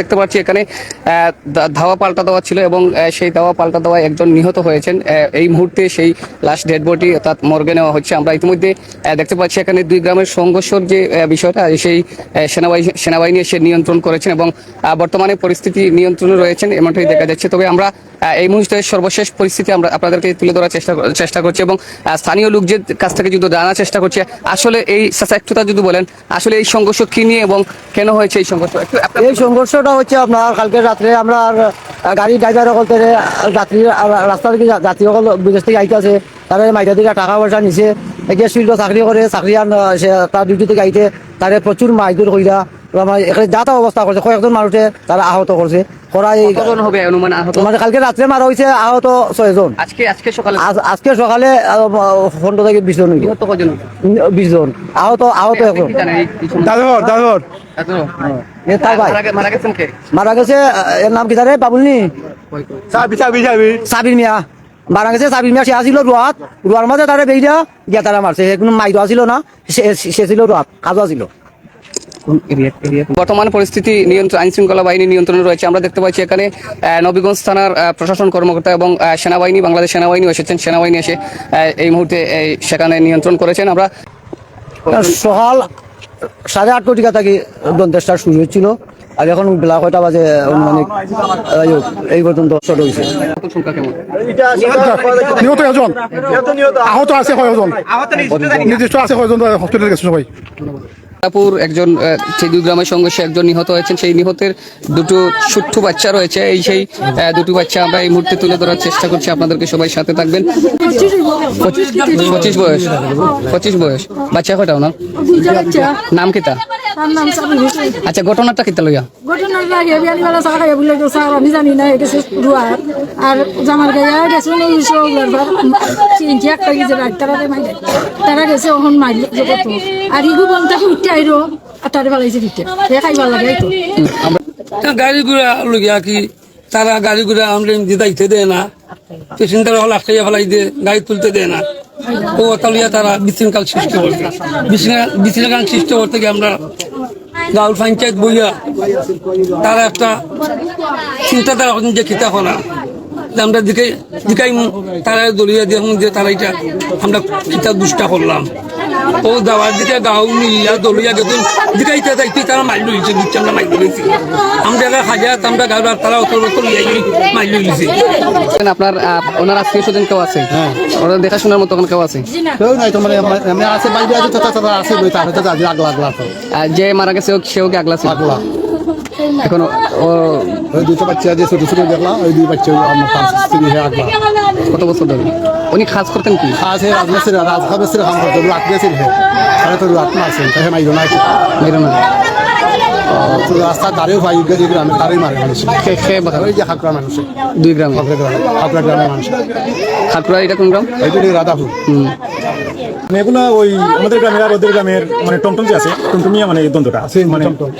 দেখতে পাচ্ছি এখানে ধাওয়া পাল্টা দেওয়া ছিল এবং সেই ধাওয়া পাল্টা দেওয়া একজন নিহত হয়েছেন। এই মুহূর্তে সেই লাস্ট ডেড বডি অর্থাৎ মর্গে নেওয়া হচ্ছে। আমরা ইতিমধ্যে দেখতে পাচ্ছি এখানে দুই গ্রামের সংঘর্ষের যে বিষয়টা, সেই সেনাবাহিনী সেনাবাহিনী এসে নিয়ন্ত্রণ করেছেন এবং বর্তমানে পরিস্থিতি নিয়ন্ত্রণে রয়েছেন এমনটাই দেখা যাচ্ছে। তবে আমরা এই মুহূর্তে সর্বশেষ পরিস্থিতি আমরা আপনাদেরকে তুলে ধরার চেষ্টা চেষ্টা করছি এবং স্থানীয় লোকদের কাছ থেকে যদি জানার চেষ্টা করছি, আসলে এই চাচা যদি বলেন, আসলে এই সংঘর্ষ কি নিয়ে এবং কেন হয়েছে এই সংঘর্ষ? একটু আপনার সংঘর্ষটা হচ্ছে আপনার কালকে রাত্রে আমরা গাড়ি ড্রাইভার সকল যাত্রী রাস্তার যাত্রী সকল বিদেশ থেকে আইতে আছে তারা মাইটা দিকে টাকা পয়সা নিছে। এগিয়ে শিল্প চাকরি করে, চাকরি তার ডিউটি থেকে আইতে তারে প্রচুর মাইদুর আমার এখানে যাতা অবস্থা করছে কয়েকজন মানুষে তারা আহত করছে। করা এই কতজন হবে অনুমান আহত? মানে কালকে রাত্রে মারা হয়েছে আহত ছয়জন। আজকে আজকে সকালে? আজকে সকালে পনেরো থেকে বিশ জন কজন বিশ জন। আহত আহত এখন। কি জানেন এই- এই সম্বন্ধে? দাদর দাদর। এত? এ তার ভাই। মারা গে- মারা গেছেন কে? মারা গেছে এর নাম কি তারে বাবুলনি? সাবির মিয়া। মারা গেছে সাবির মিয়া সে আসিল রোয়াত রোয়ার মাঝে তারে বেইরা গিয়া তারা মারছে কোনো মাইতো আসিল না সে- সে ছিল রোয়াত কাজও আসিল বর্তমান পরিস্থিতি নিয়ন্ত্রণ আইন শৃঙ্খলা বাহিনী নিয়ন্ত্রণে রয়েছে। আমরা দেখতে পাচ্ছি এখানে নবীগঞ্জ থানার আহ, প্রশাসন কর্মকর্তা এবং সেনাবাহিনী বাংলাদেশ সেনাবাহিনী এসেছেন। সেনাবাহিনী এসে এই মুহূর্তে সেখানে নিয়ন্ত্রণ করেছেন। আমরা সকাল সাড়ে আট কোটি থেকে দন্তেষ্টা শুরু হচ্ছিল আর এখন বেলা কয়টা বাজে অনুমানিক এই পর্যন্ত শট হয়েছে। আহত নিহত একজন আহত আছে কয়জন? নির্দিষ্ট আছে কয়জন? হসপিটালে গেছে সবাই। তারপর একজন দুই গ্রামের সংঘর্ষে একজন নিহত হয়েছেন। সেই নিহতের দুটো ছোট্ট বাচ্চা রয়েছে। এই সেই দুটো বাচ্চা আমরা এই মুহূর্তে তুলে ধরার চেষ্টা করছি। আপনাদেরকে সবাই সাথে থাকবেন। পঁচিশ বয়স। পঁচিশ বয়স। বাচ্চা কয়টা ওনার? নাম সাবির হোসেন আচ্ছা ঘটনাটা কিতা লইয়া রুয়ার আর জামার উঠতে তারে গাড়ি ঘোড়া লগিয়া কি, তারা গাড়ি ঘোড়া আমরা এমনি দেয় না। পেশেন্টার হল আটকাইয়া ফেলাই দিয়ে গাড়ি তুলতে দেয় না। ও তালিয়া তারা বিশৃঙ্খল সৃষ্টি করছে। বিশৃঙ্খল- সৃষ্টি করতে গিয়ে আমরা গাউল পঞ্চায়েত বইয়া তারা একটা চিন্তাধারা করেন যে খিতা করা। আমরা দিকে দিকাই তারা দলিয়া দিয়ে তারা এটা আমরা খিতা দুষ্টা করলাম। ও দাওয়ার দিকে গাও নিয়া দলিয়া গেতুন দিকাইতে যাইতে তারা মাইল লইছে দিচ্ছে আমরা মাইল লইছি। আমরা এরা হাজার আমরা গাড়ি তারা অত অত লিয়াই মাইল লইছে। আপনার ওনার আত্মীয় স্বজন কেউ আছে? ওনার দেখাশোনার মতো কেউ আছে? কেউ নাই তো মানে এমনি আছে বাইরে আছে তো তারা আছে বই তার হয়তো আগলা আগলা তো যে মারা গেছে সেও কি আগলা এখন ও ওই দুটো বাচ্চা যে ছোট ছোট দেখলাম ওই দুই বাচ্চা আমার স্ত্রী হয়ে আগলা। কত বছর ধরে? উনি কাজ করতেন কি? আছে রাজমেসের রাজখাবেসের কাম করতে রাত গেছিল হে তো রাত না আছে তাই মাইরো না মাইরো না তো রাস্তা দাঁড়িয়েও পাই গেছে গ্রামে তারই মারে মানুষ। খেয়ে বাঁকা। ওই যে হাকরা মানুষ। দুই গ্রামে। হাকরা গ্রামে হাকরা গ্রামে মানুষ। খাটপুরা এটা কোন গ্রাম? এই রাধাপুর। হুম। মানে এগুলো ওই আমাদের গ্রামের আর ওদের গ্রামের মানে টমটম যে আছে টমটমিয়া মানে এই দ্বন্দ্বটা আছে মানে টমটম।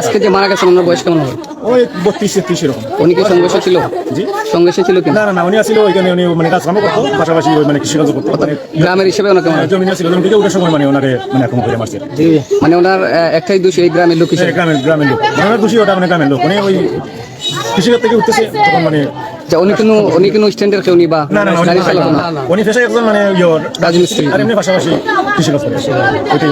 আজকে যে মারা গেছেন ওনার বয়স কেমন হবে? ওই বত্রিশ তেত্রিশ এরকম। উনি কি সংঘর্ষ ছিল? জি। সংঘর্ষে ছিল কি না না না উনি আসলে ওইখানে উনি মানে কাজ কামও করতো পাশাপাশি ওই মানে কৃষিকাজ করতো। মানে গ্রামের হিসেবে ওনার কেমন জমি ছিল জমি থেকে ওঠার সময় মানে ওনারে মানে এখন করে মারছে। মানে ওনার একটাই দোষ এই গ্রামের লোক হিসেবে। গ্রামের গ্রামের লোক। মানে দোষী ওটা মানে গ্রামের লোক। মানে ওই কৃষিকাজ থেকে উঠতেছে তখন মানে যে উনি কোনো উনি কোনো স্ট্যান্ডের কেউ নি বা না না উনি পেশায় একজন মানে ইয়র রাজমিস্ত্রি। আর এমনি পাশাপাশি কৃষিকাজ করে ওইটাই